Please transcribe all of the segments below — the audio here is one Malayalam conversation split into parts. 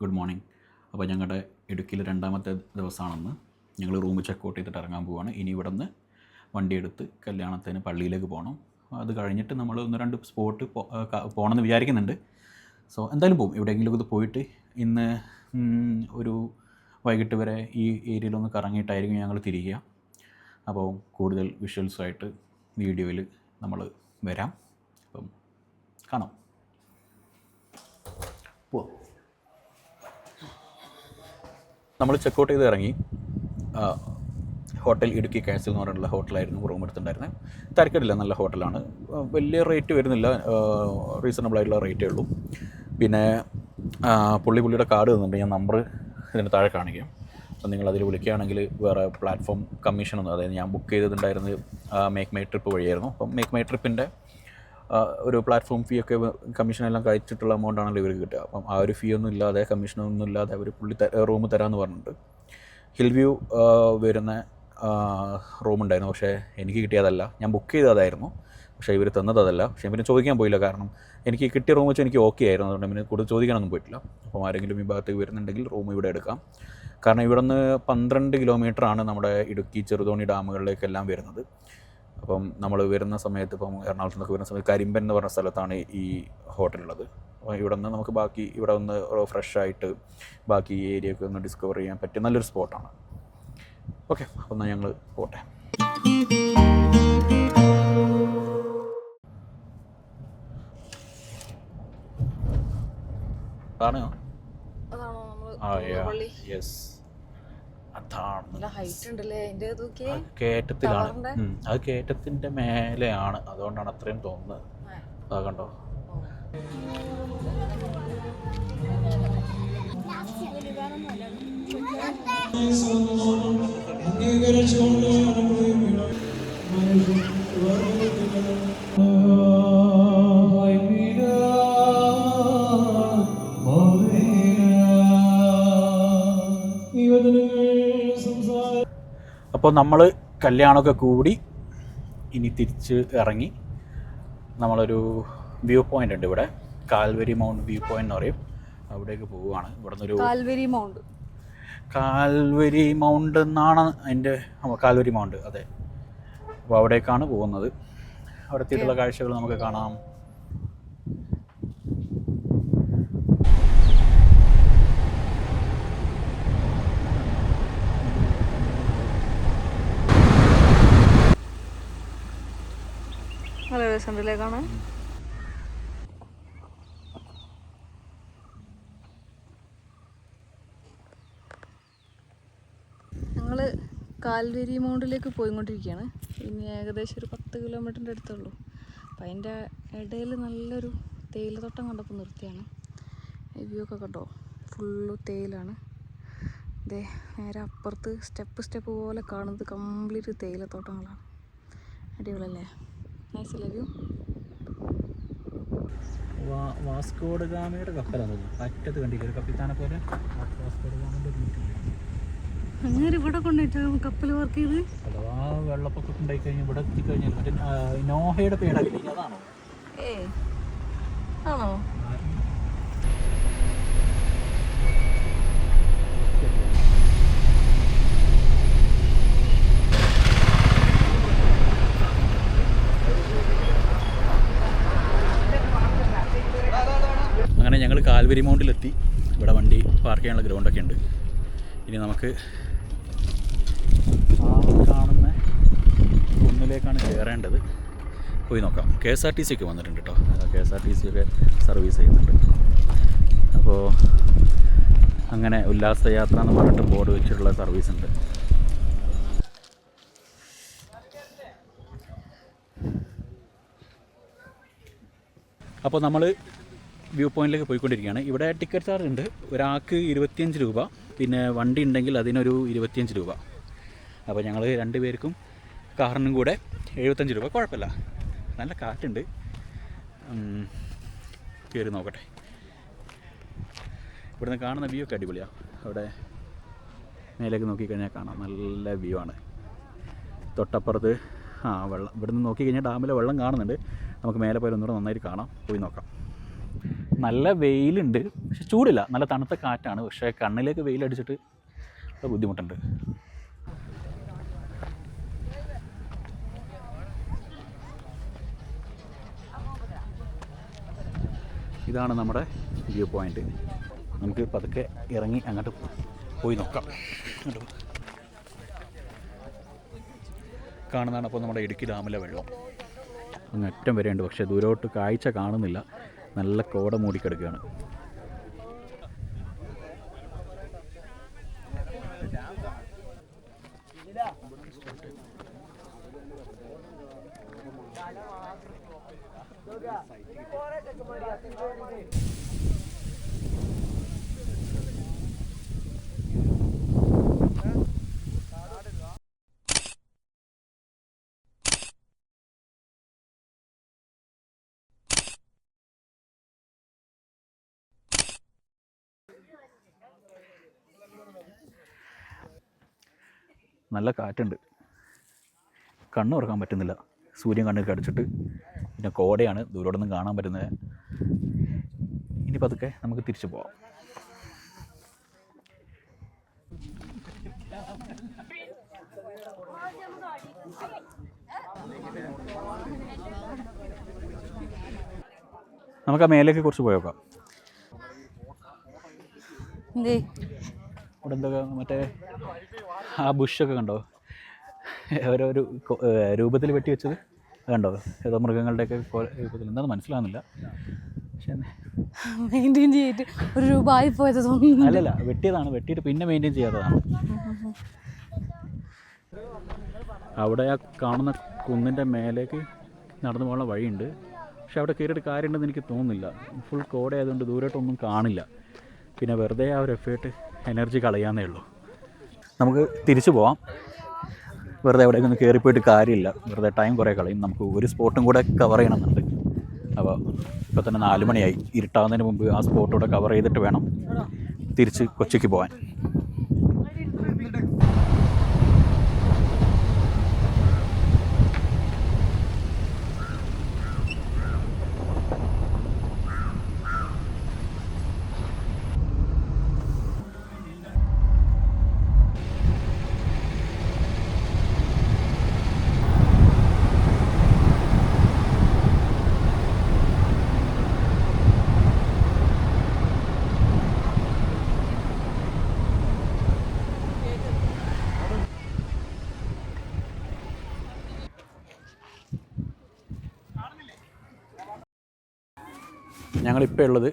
Good morning. അപ്പോൾ ഞങ്ങളുടെ ഇടുക്കിയിൽ രണ്ടാമത്തെ ദിവസമാണെന്ന് ഞങ്ങൾ റൂം ചെക്കൗട്ട് ചെയ്തിട്ട് ഇറങ്ങാൻ പോവാണ്. ഇനി ഇവിടെ നിന്ന് വണ്ടിയെടുത്ത് കല്യാണത്തിന് പള്ളിയിലേക്ക് പോകണം. അത് കഴിഞ്ഞിട്ട് നമ്മൾ ഒന്ന് രണ്ട് സ്പോട്ട് പോകണമെന്ന് വിചാരിക്കുന്നുണ്ട്. സോ എന്തായാലും പോകും എവിടെയെങ്കിലും ഇത് പോയിട്ട് ഇന്ന് ഒരു വൈകിട്ട് വരെ ഈ ഏരിയയിലൊന്ന് കറങ്ങിയിട്ടായിരിക്കും ഞങ്ങൾ തിരിക്കുക അപ്പോൾ കൂടുതൽ വിഷ്വൽസുമായിട്ട് വീഡിയോയിൽ നമ്മൾ വരാം. അപ്പം കാണാം. പോവാം. നമ്മൾ ചെക്കൗട്ട് ചെയ്ത് ഇറങ്ങി ഹോട്ടൽ ഇടുക്കി കാസിൽ എന്ന് പറഞ്ഞിട്ടുള്ള ഹോട്ടലായിരുന്നു റൂം എടുത്തിട്ടുണ്ടായിരുന്നത് തിരക്കിടില്ല നല്ല ഹോട്ടലാണ് വലിയ റേറ്റ് വരുന്നില്ല റീസണബിൾ ആയിട്ടുള്ള റേറ്റേ ഉള്ളൂ. പിന്നെ പുള്ളി പുള്ളിയുടെ കാർഡ് തന്നിട്ടുണ്ട് ഞാൻ നമ്പർ ഇതിന് താഴെ കാണിക്കാം. അപ്പോൾ നിങ്ങൾ അതിൽ വിളിക്കുകയാണെങ്കിൽ വേറെ പ്ലാറ്റ്ഫോം കമ്മീഷനൊന്നും അതായത് ഞാൻ ബുക്ക് ചെയ്തിട്ടുണ്ടായിരുന്നത് മേക്ക് മൈ ട്രിപ്പ് വഴിയായിരുന്നു. അപ്പം മേക്ക് മൈ ട്രിപ്പിന്റെ ഒരു പ്ലാറ്റ്ഫോം ഫീ ഒക്കെ കമ്മീഷൻ എല്ലാം കഴിച്ചിട്ടുള്ള എമൗണ്ട് ആണല്ലോ ഇവർക്ക് കിട്ടുക. അപ്പം ആ ഒരു ഫീ ഒന്നും ഇല്ലാതെ കമ്മീഷനൊന്നും ഇല്ലാതെ അവർ പുള്ളി റൂം തരാമെന്ന് പറഞ്ഞിട്ടുണ്ട്. ഹിൽ വ്യൂ വരുന്ന റൂം ഉണ്ടായിരുന്നു. പക്ഷേ എനിക്ക് കിട്ടിയതല്ല. ഞാൻ ബുക്ക് ചെയ്തതായിരുന്നു. പക്ഷേ ഇവർ തന്നത് അതല്ല പക്ഷേ പിന്നെ ചോദിക്കാൻ പോയില്ല. കാരണം എനിക്ക് കിട്ടിയ റൂം വെച്ച് എനിക്ക് ഓക്കെ ആയിരുന്നു. അതുകൊണ്ട് പിന്നെ കൂടുതൽ ചോദിക്കാനൊന്നും പോയിട്ടില്ല. അപ്പം ആരെങ്കിലും ഈ ഭാഗത്തേക്ക് വരുന്നുണ്ടെങ്കിൽ റൂം ഇവിടെ എടുക്കാം. കാരണം ഇവിടെ നിന്ന് പന്ത്രണ്ട് ആണ് നമ്മുടെ ഇടുക്കി ചെറുതോണി ഡാമുകളിലേക്കെല്ലാം വരുന്നത്. അപ്പം നമ്മൾ വരുന്ന സമയത്ത് ഇപ്പം എറണാകുളത്ത് നിന്നൊക്കെ വരുന്ന സമയത്ത് കരിമ്പൻ എന്ന് പറഞ്ഞ സ്ഥലത്താണ് ഈ ഹോട്ടൽ ഉള്ളത് അപ്പോൾ ഇവിടെ നിന്ന് നമുക്ക് ബാക്കി ഇവിടെ ഒന്ന് ഫ്രഷ് ആയിട്ട് ബാക്കി ഈ ഏരിയ ഒക്കെ ഒന്ന് ഡിസ്കവർ ചെയ്യാൻ പറ്റിയ നല്ലൊരു സ്പോട്ടാണ് ഓക്കെ അപ്പം എന്നാൽ ഞങ്ങൾ പോട്ടെ. പറഞ്ഞോ ആ യെസ് അതാണ് നോക്കിയേ. അത് കേട്ടത്തിന്റെ മേലെയാണ്. അതുകൊണ്ടാണ് അത്രയും തോന്നുന്നത്. അതാ കണ്ടോ? അപ്പോൾ നമ്മൾ കല്യാണമൊക്കെ കൂടി ഇനി തിരിച്ച് ഇറങ്ങി നമ്മളൊരു വ്യൂ പോയിന്റ് ഉണ്ട് ഇവിടെ. കാൽവരി മൗണ്ട് വ്യൂ പോയിന്റ് എന്ന് പറയും. അവിടേക്ക് പോവുകയാണ്. ഇവിടെ നിന്നൊരു കാൽവരി മൗണ്ട്. കാൽവരി മൗണ്ട് എന്നാണ് അതിന്റെ കാൽവരി മൗണ്ട് അതെ. അപ്പോൾ അവിടേക്കാണ് പോകുന്നത്. അവിടെ എത്തിയിട്ടുള്ള കാഴ്ചകൾ നമുക്ക് കാണാം. നല്ല രസമുണ്ടല്ലേ ഞങ്ങൾ കാൽവരി മൗണ്ടിലേക്ക് പോയിക്കൊണ്ടിരിക്കുകയാണ്. ഇനി ഏകദേശം ഒരു പത്ത് കിലോമീറ്ററിന്റെ അടുത്തുള്ളൂ. അപ്പം അതിന്റെ ഇടയിൽ നല്ലൊരു തേയിലത്തോട്ടം കണ്ടപ്പോൾ നിർത്തിയാണ്. വ്യൂ ഒക്കെ കണ്ടോ? ഫുള്ള് തേയിലാണ്. ദേ നേരെ അപ്പുറത്ത് സ്റ്റെപ്പ് സ്റ്റെപ്പ് പോലെ കാണുന്നത് കംപ്ലീറ്റ് തേയിലത്തോട്ടങ്ങളാണ്. അടിപൊളിയല്ലേ? നൈസ് ലവ് യു വാസ്കോഡ് ഗാമയുടെ കപ്പലാണ് അറ്റത്ത് കണ്ടില്ല? ഒരു കപ്പിത്താനെ പോലെ വാസ്കോഡ് ഗാമയുടെ അങ്ങനെ ഇവിടെ കൊണ്ടുപോയിട്ട് കപ്പൽ വർക്ക് ചെയ്ത് അഥവാ വെള്ളപ്പൊക്കം ഉണ്ടായി കഴിഞ്ഞാൽ ഇവിടെ എത്തിക്കഴിഞ്ഞാൽ മറ്റേ നോഹയുടെ പേടല്ലേ അതാണോ ഏ ആണോ അങ്ങനെ ഞങ്ങൾ കാൽവരി മൗണ്ടിലെത്തി. ഇവിടെ വണ്ടി പാർക്ക് ചെയ്യാനുള്ള ഗ്രൗണ്ടൊക്കെ ഉണ്ട്. ഇനി നമുക്ക് ആ കാണുന്ന കുന്നിലേക്കാണ് കയറേണ്ടത്. പോയി നോക്കാം. K S R T C ഒക്കെ വന്നിട്ടുണ്ട് കേട്ടോ K S R T C ഒക്കെ സർവീസ് ചെയ്യുന്നുണ്ട്. അപ്പോൾ അങ്ങനെ ഉല്ലാസയാത്ര എന്ന് പറഞ്ഞിട്ട് ബോർഡ് വെച്ചിട്ടുള്ള സർവീസ് ഉണ്ട്. അപ്പോൾ നമ്മൾ വ്യൂ പോയിന്റിലേക്ക് പോയിക്കൊണ്ടിരിക്കുകയാണ്. ഇവിടെ ടിക്കറ്റ് ചാർജ് ഉണ്ട്. ഒരാൾക്ക് ഇരുപത്തിയഞ്ച് രൂപ. പിന്നെ വണ്ടി ഉണ്ടെങ്കിൽ അതിനൊരു ഇരുപത്തിയഞ്ച് രൂപ. അപ്പോൾ ഞങ്ങൾ രണ്ട് പേർക്കും കാറിനും കൂടെ എഴുപത്തഞ്ച് രൂപ. കുഴപ്പമില്ല. നല്ല കാറ്റുണ്ട്. കയറി നോക്കട്ടെ. ഇവിടുന്ന് കാണുന്ന വ്യൂ ഒക്കെ അടിപൊളിയാണ് അവിടെ മേലേക്ക് നോക്കിക്കഴിഞ്ഞാൽ കാണാം. നല്ല വ്യൂ ആണ്. തൊട്ടപ്പുറത്ത് ആ വെള്ളം. ഇവിടുന്ന് നോക്കിക്കഴിഞ്ഞാൽ ഡാമിലെ വെള്ളം കാണുന്നുണ്ട്. നമുക്ക് മേലെ പോയാൽ ഒന്നുകൂടെ നന്നായിട്ട് കാണാം. പോയി നോക്കാം. നല്ല വെയിലുണ്ട്. പക്ഷെ ചൂടില്ല. നല്ല തണുത്ത കാറ്റാണ്. പക്ഷേ കണ്ണിലേക്ക് വെയിലടിച്ചിട്ട് ബുദ്ധിമുട്ടുണ്ട്. ഇതാണ് നമ്മുടെ വ്യൂ പോയിന്റ്. നമുക്ക് പതുക്കെ ഇറങ്ങി അങ്ങോട്ട് പോയി നോക്കാം. കാണുന്നതാണ് അപ്പോൾ നമ്മുടെ ഇടുക്കി ഡാമിലെ വെള്ളം. ഏറ്റവും വരെയുണ്ട്. പക്ഷേ ദൂരോട്ട് കാഴ്ച കാണുന്നില്ല. നല്ല കോട മൂടിക്കിടക്കുകയാണ്. നല്ല കാറ്റുണ്ട്. കണ്ണ് ഉറക്കാൻ പറ്റുന്നില്ല. സൂര്യൻ കണ്ണിൽ അടിച്ചിട്ട് പിന്നെ കോടയാണ് ദൂരോടൊന്നും കാണാൻ പറ്റുന്നത്. ഇനി പതുക്കെ നമുക്ക് തിരിച്ചു പോവാം. നമുക്ക് ആ മേലേക്ക് കുറച്ച് പോയേക്കാം എന്തൊക്കെ? മറ്റേ ആ ബുഷൊക്കെ കണ്ടോ? ഓരോ ഒരു രൂപത്തിൽ വെട്ടി വെച്ചത് കണ്ടോ? ഏതോ മൃഗങ്ങളുടെയൊക്കെ രൂപത്തിൽ. എന്താണെന്ന് മനസ്സിലാവുന്നില്ല. പക്ഷേ മെയിന്റെയിൻ ചെയ്തിട്ട് ഒരു രൂപ പോയത് തോന്നുന്നു. അല്ലല്ല വെട്ടിയതാണ്. വെട്ടിയിട്ട് പിന്നെ മെയിന്റെയിൻ ചെയ്യാത്തതാണ്. അവിടെ ആ കാണുന്ന കുന്നിന്റെ മേലേക്ക് നടന്നു പോകാനുള്ള വഴിയുണ്ട്. പക്ഷെ അവിടെ കയറിയിട്ട് കാര്യമുണ്ടെന്ന് എനിക്ക് തോന്നുന്നില്ല. ഫുൾ കോടയായതുകൊണ്ട് ദൂരോട്ടൊന്നും കാണില്ല. പിന്നെ വെറുതെ ആ ഒരു എഫേർട്ട് എനർജി കളയാന്നേ ഉള്ളൂ. നമുക്ക് തിരിച്ചു പോവാം. വെറുതെ എവിടേക്ക് ഒന്ന് കയറിപ്പോയിട്ട് കാര്യമില്ല. വെറുതെ ടൈം കുറേ കളയും. നമുക്ക് ഒരു സ്പോട്ടും കൂടെ കവർ ചെയ്യണമെന്നുണ്ട്. അപ്പോൾ ഇപ്പോൾ തന്നെ നാല് മണിയായി ഇരുട്ടാവുന്നതിന് മുമ്പ് ആ സ്പോട്ടൂടെ കവർ ചെയ്തിട്ട് വേണം തിരിച്ച് കൊച്ചിക്ക് പോകാൻ ഞങ്ങളിപ്പോൾ ഉള്ളത്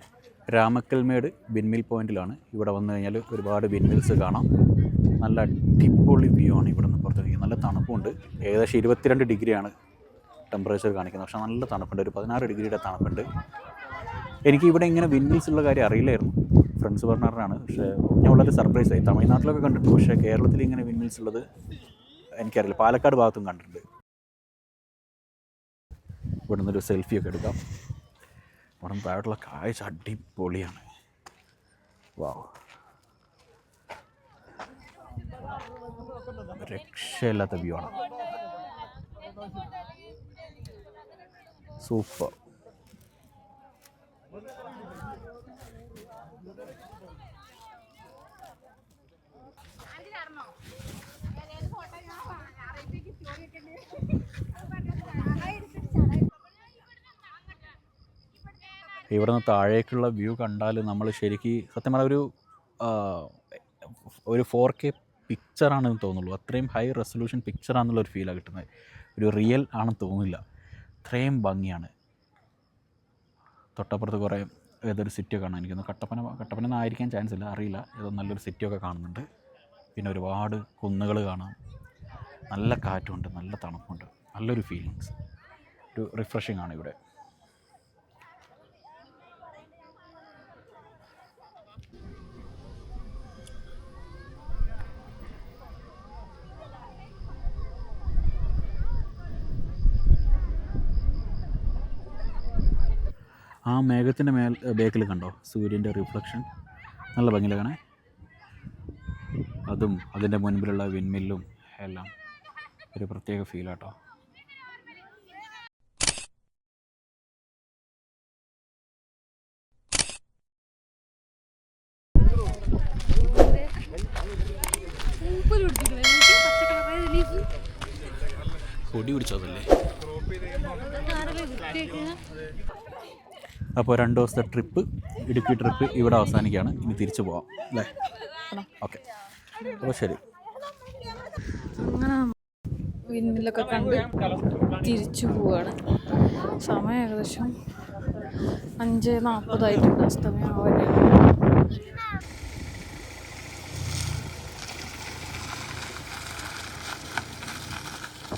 രാമക്കൽമേട് ബിൻമിൽ പോയിന്റിലാണ് ഇവിടെ വന്നു കഴിഞ്ഞാൽ ഒരുപാട് ബിൻമിൽസ് കാണാം. നല്ല അടിപൊളി വ്യൂ ആണ് ഇവിടെ നിന്ന് പുറത്തേക്ക് നല്ല തണുപ്പുണ്ട്. ഏകദേശം ഇരുപത്തിരണ്ട് ഡിഗ്രിയാണ് ടെമ്പറേച്ചർ കാണിക്കുന്നത്. പക്ഷേ നല്ല തണുപ്പുണ്ട്. ഒരു പതിനാറ് ഡിഗ്രിയുടെ തണുപ്പുണ്ട്. എനിക്ക് ഇവിടെ ഇങ്ങനെ വിൻമിൽസ് ഉള്ള കാര്യം അറിയില്ലായിരുന്നു. ഫ്രണ്ട്സ് പറഞ്ഞാറാണ് പക്ഷേ ഞാൻ വളരെ സർപ്രൈസ് ആയി. തമിഴ്നാട്ടിലൊക്കെ കണ്ടിട്ടുണ്ട്. പക്ഷേ കേരളത്തിൽ ഇങ്ങനെ വിൻമിൽസ് ഉള്ളത് എനിക്കറിയില്ല. പാലക്കാട് ഭാഗത്തും കണ്ടിട്ടുണ്ട്. ഇവിടുന്നൊരു സെൽഫിയൊക്കെ എടുക്കാം. അവിടെ താഴോട്ടുള്ള കാഴ്ച അടിപൊളിയാണ്. വാവ് രക്ഷയില്ലാത്ത വ്യൂ ആണ്. സൂപ്പർ. ഇവിടെ നിന്ന് താഴേക്കുള്ള വ്യൂ കണ്ടാൽ നമ്മൾ ശരിക്കും സത്യം പറഞ്ഞാൽ ഒരു ഒരു ഫോർ കെ പിക്ചറാണെന്ന് തോന്നുള്ളൂ. അത്രയും ഹൈ റെസൊല്യൂഷൻ പിക്ചറാണെന്നുള്ളൊരു ഫീലാണ് കിട്ടുന്നത്. ഒരു റിയൽ ആണെന്ന് തോന്നില്ല അത്രയും ഭംഗിയാണ്. തൊട്ടപ്പുറത്ത് കുറേ ഏതൊരു സിറ്റിയോ കാണാൻ എനിക്ക് കട്ടപ്പന കട്ടപ്പന എന്നായിരിക്കാൻ ചാൻസ് ഇല്ല. അറിയില്ല. ഏതോ നല്ലൊരു സിറ്റിയൊക്കെ കാണുന്നുണ്ട്. പിന്നെ ഒരുപാട് കുന്നുകൾ കാണാം. നല്ല കാറ്റുണ്ട്. നല്ല തണുപ്പുണ്ട്. നല്ലൊരു ഫീലിങ്സ് ഒരു റിഫ്രഷിംഗ് ആണ് ഇവിടെ. ആ മേഘത്തിന്റെ മേൽ ബേക്കിൽ കണ്ടോ? സൂര്യന്റെ റിഫ്ലക്ഷൻ നല്ല ഭംഗിയിലെ കാണേ അതും അതിന്റെ മുൻപിലുള്ള വിൻമില്ലും എല്ലാം ഒരു പ്രത്യേക ഫീലാട്ടോ പൊടി പിടിച്ചതല്ലേ അപ്പോൾ രണ്ട് ദിവസത്തെ ട്രിപ്പ് ഇടുക്കി ട്രിപ്പ് ഇവിടെ അവസാനിക്കുകയാണ്. ഇനി തിരിച്ചു പോവാം അല്ലേ? ഓക്കെ. അപ്പോൾ ശരി. അങ്ങനെ കണ്ട് തിരിച്ചു പോവാണ്. സമയം ഏകദേശം അഞ്ച് നാൽപ്പതായിട്ടുണ്ട്. അസ്തമയം ആവാനായി.